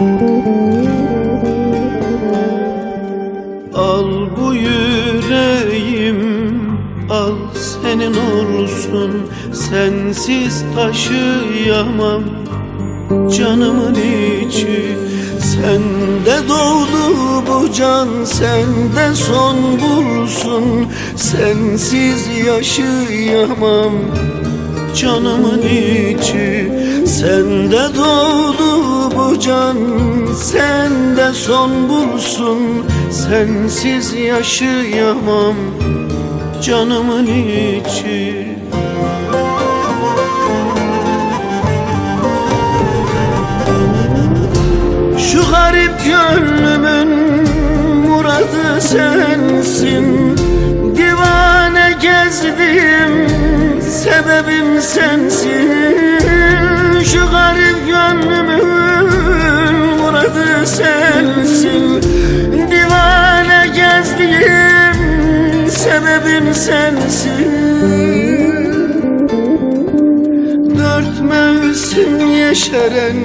Al bu yüreğim al senin olsun. Sensiz taşıyamam canımın içi. Sende doğdu bu can, sende son bulsun. Sensiz yaşayamam canımın içi. Sende doğdu bu can sende son bulsun. Sensiz yaşayamam canımın içi. Şu garip gönlümün muradı sensin. Divane gezdim sebebim sensin Şu garip gönlümün muradı sensin. Divane gezdim sebebim sensin. Dört mevsim yeşeren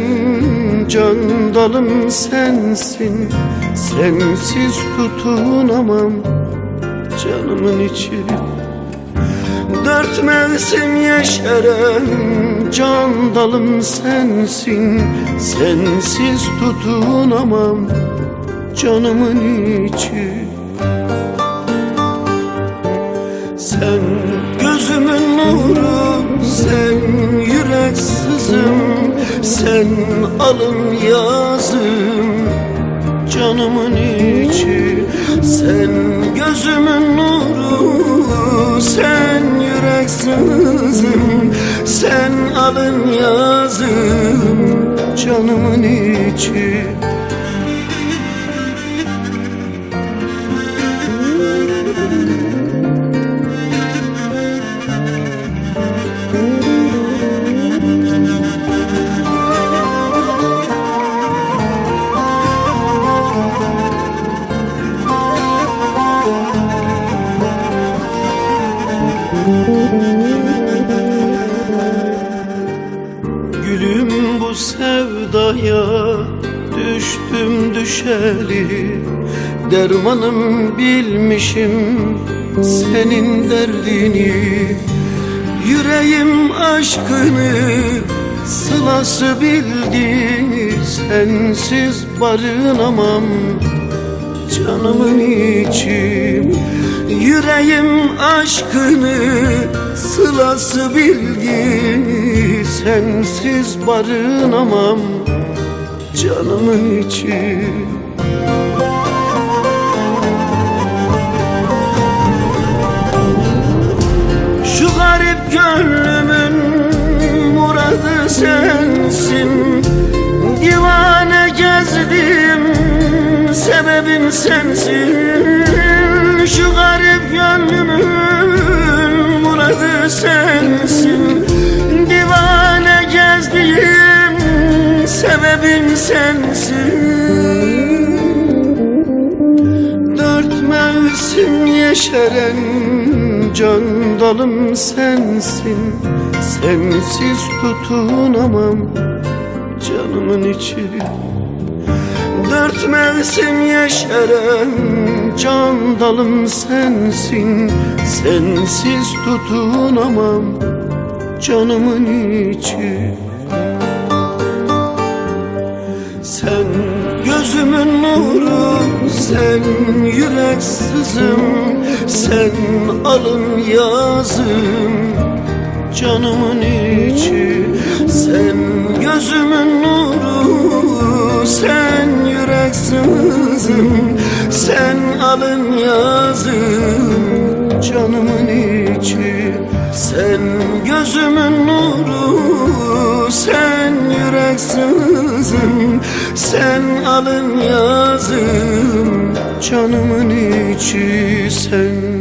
can dalım sensin. Sensiz tutunamam canımın içi. Dört mevsim yeşeren can dalım sensin Sensiz tutunamam canımın içi sen gözümün nuru, sen yürek sızım, sen alın yazım, canımın içi. Alın yazım, canımın içi. Sevdaya düştüm düşeli. Dermanım bilmişim senin derdini. Yüreğim aşkını sılası bildi Sensiz barınamam canımın içi Yüreğim aşkını sılası bildi Sensiz barınamam canımın içi. Şu garip gönlümün muradı sensin sebebim sensin. Şu garip gönlümün muradı sensin. Divane gezdim sebebim sensin. Dört mevsim yeşeren can dalım sensin. Sensiz tutunamam canımın içi Dört mevsim yeşeren can dalım sensin Sensiz tutunamam canımın içi sen gözümün nuru, sen yürek sızım, sen alın yazım, canımın içi. Sen gözümün nuru, sen sızım, sen alın yazım, canımın içi. Sen gözümün nuru, sen yürek sızım, sen alın yazım, canımın içi sen.